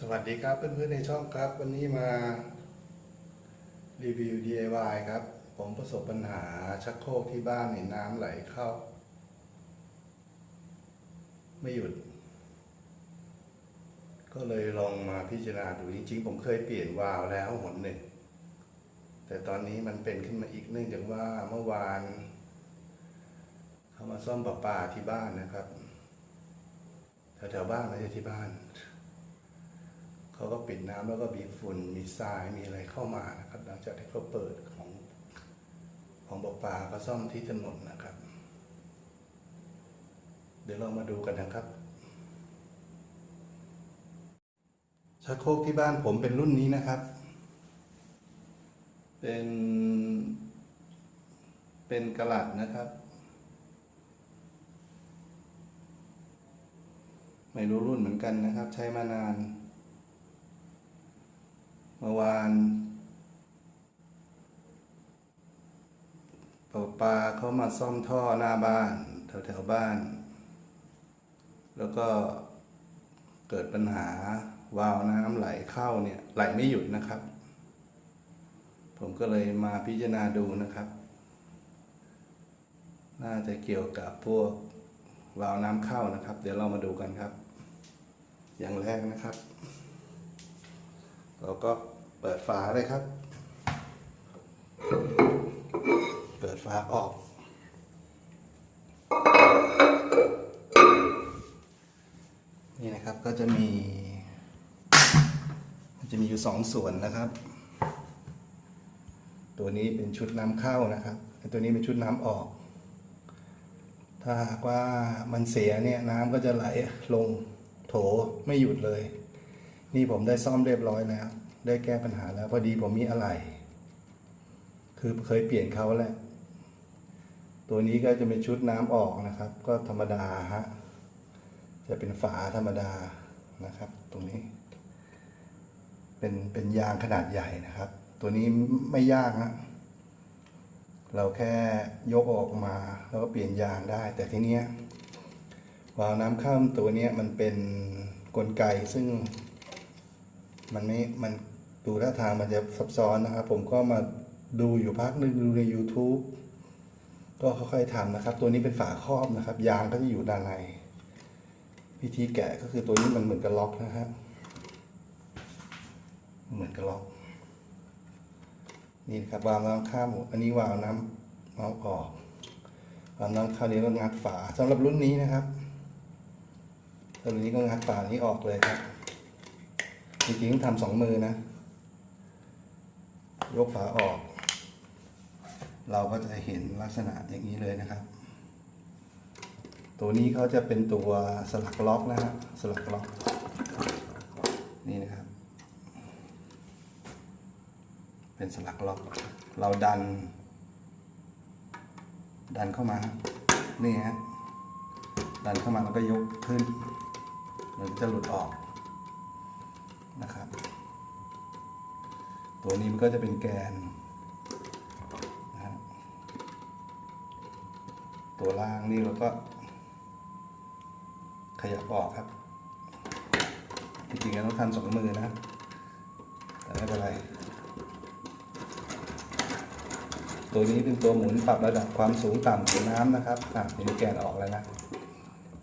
สวัสดีครับเพื่อนๆในช่องครับ วันนี้มารีวิว DIY ครับ ผมประสบปัญหาชักโครกที่บ้านเนี่น้ำไหลเข้า ไม่หยุด ก็เลยลองมาพิจารณาดูจริงๆ ผมเคยเปลี่ยนวาล์วแล้วหนหนึ่ง แต่ตอนนี้มันเป็นขึ้นมาอีกเนื่องจากว่าเมื่อวานเขามาซ่อมประปาที่บ้านนะครับแถวๆบ้านไม่ใช่ที่บ้าน เขาก็ปิดน้ำแล้วก็มีฝุ่นมีทรายมีอะไรเข้ามานะครับ หลังจากที่เขาเปิดของของประปลาก็ซ่อมที่ถนนนะครับ เดี๋ยวเรามาดูกันนะครับชักโครกที่บ้านผมเป็นรุ่นนี้นะครับ เป็น เป็นกระลัดนะครับ ไม่รู้รุ่นเหมือนกันนะครับ ใช้มานาน มื่อวานปาปาเขามาซ่อมท่อหน้าบ้านแถวแถวๆบ้าน แล้วก็เกิดปัญหาวาล์วน้ำไหลเข้าเนี่ยไหลไม่หยุดนะครับ ผมก็เลยมาพิจารณาดูนะครับ น่าจะเกี่ยวกับพวกวาล์วน้ำเข้านะครับ เดี๋ยวเรามาดูกันครับ อย่างแรกนะครับ เราก็เปิดฝาเลยครับ เปิดฝาออก นี่นะครับก็จะมีจะมีอยู่สองส่วนนะครับ ตัวนี้เป็นชุดน้ำเข้านะครับตัวนี้เป็นชุดน้ำออก ถ้าหากว่ามันเสียเนี่ยน้ำก็จะไหลลงโถไม่หยุดเลย นี่ผมได้ซ่อมเรียบร้อยแล้ว ได้แก้ปัญหาแล้ว พอดีผมมีอะไร คือเคยเปลี่ยนเขาแล้ว ตัวนี้ก็จะเป็นชุดน้ำออกนะครับ ก็ธรรมดาฮะ จะเป็นฝาธรรมดานะครับ ตรงนี้ เป็นเป็นยางขนาดใหญ่นะครับ ตัวนี้ไม่ยากนะเราแค่ยกออกมา แล้วก็เปลี่ยนยางได้ แต่ทีเนี้ยวาล์วน้ำข้ามตัวเนี้ยมันเป็นกลไกซึ่ง มันไม่มันดูท่าทางมันจะซับซ้อนนะครับ ผมก็มาดูอยู่พักหนึงดูใน YouTube ก็ค่อยๆทำนะครับ ตัวนี้เป็นฝาครอบนะครับ ยางก็จะอยู่ด้านในวิธีแกะก็คือตัวนี้มันเหมือนกับล็อกนะครับเหมือนกับล็อก นี่นะครับวาล์วน้ำข้ามอันนี้วาล์วน้ำน้ำออกวาล์วน้ำเข้านี้ก็งัดฝาสำหรับรุ่นนี้นะครับสำหรับรุ่นนี้ก็งัดฝานี้ออกเลยครับ จริงๆทำสองมือนะ ยกฝาออก เราก็จะเห็นลักษณะอย่างนี้เลยนะครับ ตัวนี้เขาจะเป็นตัวสลักล็อกนะฮะสลักล็อก นี่นะครับ เป็นสลักล็อก เราดัน ดันเข้ามา นี่ฮะดันเข้ามาแล้วก็ยกขึ้นมันจะหลุดออก นะครับ ตัวนี้มันก็จะเป็นแกนนะตัวล่างนี่เราก็ ขยับออกครับจริงๆต้องทำสองมือนะ แต่ไม่เป็นไร ตัวนี้เป็นตัวหมุนปรับระดับความสูงต่ำของน้ำนะครับอะเห็นแกนออกแล้วนะ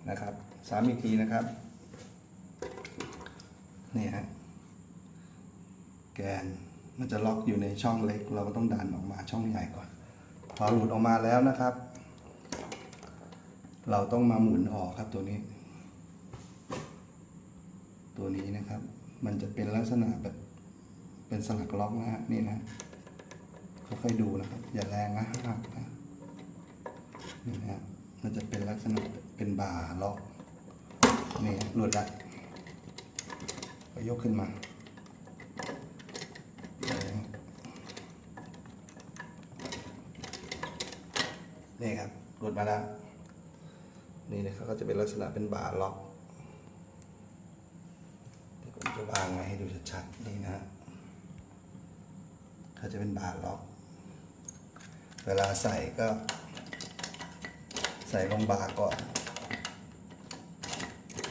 นะครับสามอีกทีนะครับนี่ฮะ น มันจะล็อกอยู่ในช่องเล็ก เราก็ต้องดันออกมาช่องใหญ่ก่อน พอหลุดออกมาแล้วนะครับ เราต้องมาหมุนออกครับตัวนี้ ตัวนี้นะครับ มันจะเป็นลักษณะแบบเป็นสลักล็อกนะฮะนี่นะค่อยๆดูนะครับ อย่าแรงนะหักนะนี่นะฮะมันจะเป็นลักษณะเป็นบาร์ล็อกนี่หลุดละก็ยกขึ้นมา นี่ครับหลุดมาแล้ว นี่นะครับก็จะเป็นลักษณะเป็นบาร์ล็อกเดี๋ยวผมจะวางไว้ให้ดูชัดๆนี่นะฮะเขาจะเป็นบาร์ล็อก เวลาใส่ก็ ใส่ลงบาร์ก่อน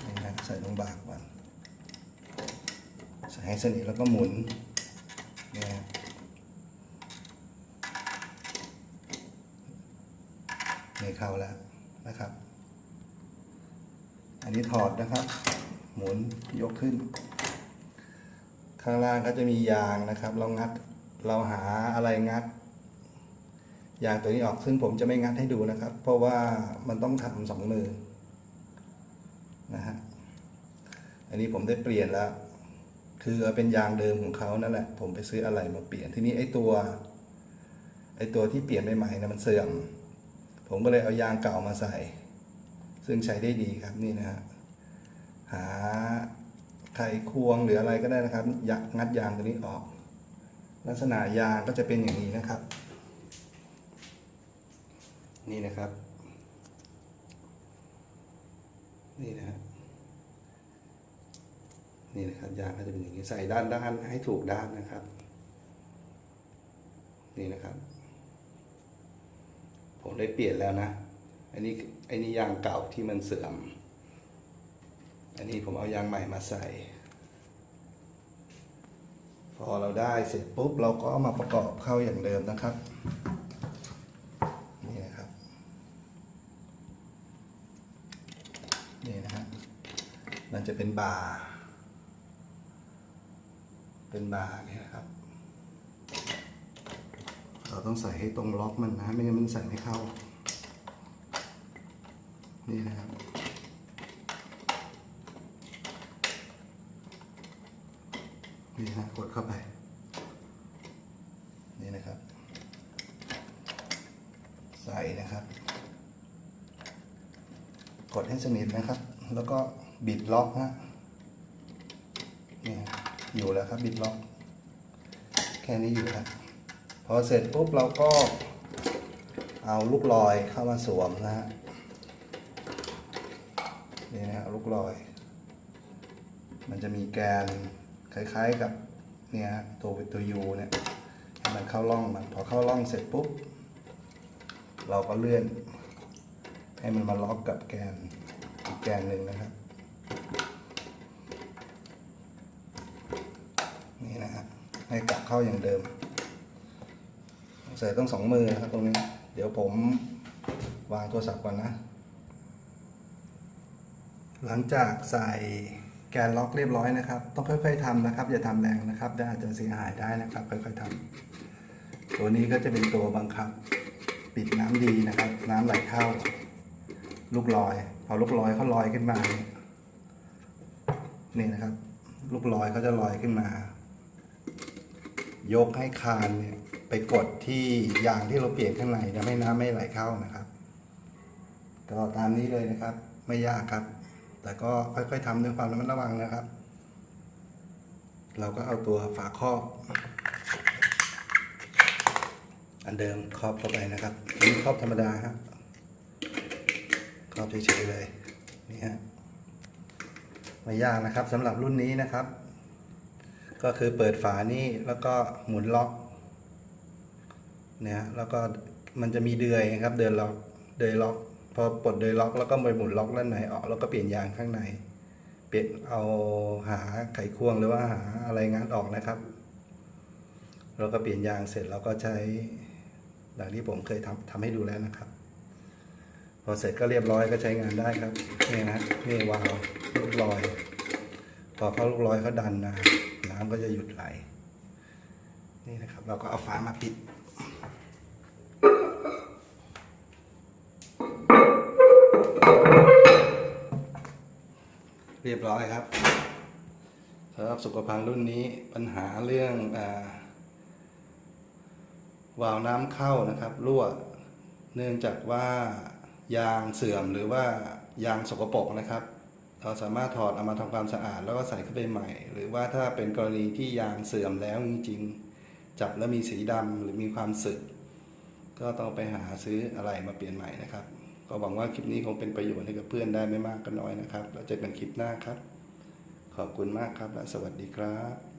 นี่นะใส่ลงบาร์ก่อน ใส่ให้สนิทแล้วก็หมุนเนี่ยฮะนี่ เข้าแล้วนะครับ อันนี้ถอดนะครับ หมุนยกขึ้น ข้างล่างก็จะมียางนะครับ เรางัดเราหาอะไรงัดยางตัวนี้ออกซึ่งผมจะไม่งัดให้ดูนะครับ เพราะว่ามันต้องทำสองมือนะฮะอันนี้ผมได้เปลี่ยนแล้ว คือเอาเป็นยางเดิมของเขานั่นแหละ ผมไปซื้ออะไรมาเปลี่ยนทีนี้ไอ้ตัวไอ้ตัวที่เปลี่ยนใหม่ๆนะมันเสื่อม ผมก็เลยเอายางเก่ามาใส่ ซึ่งใช้ได้ดีครับนี่นะฮะหาไขควงหรืออะไรก็ได้นะครับยักงัดยางตัวนี้ออก ลักษณะยางก็จะเป็นอย่างนี้นะครับ นี่นะครับ นี่นะฮะนี่นะครับยางก็จะเป็นอย่างนี้ใส่ด้านด้านให้ถูกด้านนะครับ นี่นะครับ ผมได้เปลี่ยนแล้วนะ อันนี้อันนี้ยางเก่าที่มันเสื่อม อันนี้ผมเอายางใหม่มาใส่ พอเราได้เสร็จปุ๊บเราก็มาประกอบเข้าอย่างเดิมนะครับนี่นะครับนี่นะฮะมันจะเป็นบาร์เป็นบาร์เนี่ยนะครับ เราต้องใส่ให้ตรงล็อกมันนะ ไม่งั้นมันใส่ไม่เข้า นี่นะครับ นี่นะกดเข้าไป นี่นะครับ ใส่นะครับ กดให้สนิทนะครับ แล้วก็บิดล็อกฮะนี่อยู่แล้วครับบิดล็อก แค่นี้อยู่ครับพ อเสร็จปุ๊บเราก็เอาลูกลอยเข้ามาสวมนะฮะนี่นะฮะลูกลอย มันจะมีแกนคล้ายๆกับเนี่ยฮะตัวเป็นตัวยูเนี่ยให้มันเข้าร่องมันพอเข้าร่องเสร็จปุ๊บ เราก็เลื่อน ให้มันมาล็อกกับแกนอีกแกนหนึ่งนะครับนี่นะฮะให้กลับเข้าอย่างเดิม ใส่ต้องสองมือนะครับตรงนี้ เดี๋ยวผมวางโทรศัพท์ก่อนนะ หลังจากใส่แกนล็อกเรียบร้อยนะครับ ต้องค่อย ๆทำนะครับ อย่าทำแรงนะครับอาจจะเสียหายได้นะครับ ค่อยๆทำตัวนี้ก็จะเป็นตัวบังคับ ปิดน้ำดีนะครับ น้ำไหลเข้า ลูกลอย พอลูกลอยเขาลอยขึ้นมาเนี่ยนี่นะครับ ลูกลอยเขาจะลอยขึ้นมา ยกให้คานเนี่ย ไปกดที่ยางที่เราเปลี่ยนข้างในทำให้น้ำไม่ไหลเข้านะครับก็ตามนี้เลยนะครับ ไม่ยากครับ แต่ก็ค่อยๆทำด้วยความระมัดระวังนะครับ เราก็เอาตัวฝาครอบ อันเดิมครอบเข้าไปนะครับนนี้ครอบธรรมดาครับครอบเฉยๆเลยนี่ฮะไม่ยากนะครับสำหรับรุ่นนี้นะครับ ก็คือเปิดฝานี่แล้วก็หมุนล็อก นะแล้วก็มันจะมีเดือยครับเดือยล็อกเดือยล็อกพอปลดเดือยล็อกแล้วก็ไปหมุนล็อกด้านในออกแล้วก็เปลี่ยนยางข้างใน เปลี่ยนเอาหาไขควงหรือว่าหาอะไรงัดออกนะครับเราก็เปลี่ยนยางเสร็จเราก็ใช้อย่างที่ผมเคยทำทำให้ดูแล้วนะครับ พอเสร็จก็เรียบร้อยก็ใช้งานได้ครับนี่นะนี่วาล์วลูกลอย พอเขาลูกลอยเขาดันนะน้ำก็จะหยุดไหลนี่นะครับ เราก็เอาฝามาปิด เรียบร้อยครับสำหรับสุขภัณฑ์รุ่นนี้ปัญหาเรื่องอวาล์วน้ำเข้านะครับรั่ว เนื่องจากว่ายางเสื่อมหรือว่ายางสกปรกนะครับ เราสามารถถอดเอามาทำความสะอาด แล้วก็ใส่เข้าไปใหม่ หรือว่าถ้าเป็นกรณีที่ยางเสื่อมแล้วจริงๆ จับแล้วมีสีดำหรือมีความสึก ก็ต้องไปหาซื้ออะไรมาเปลี่ยนใหม่นะครับ ก็หวังว่าคลิปนี้คงเป็นประโยชน์ให้กับเพื่อนได้ไม่มากก็น้อยนะครับ แล้วเจอกันคลิปหน้าครับ ขอบคุณมากครับและสวัสดีครับ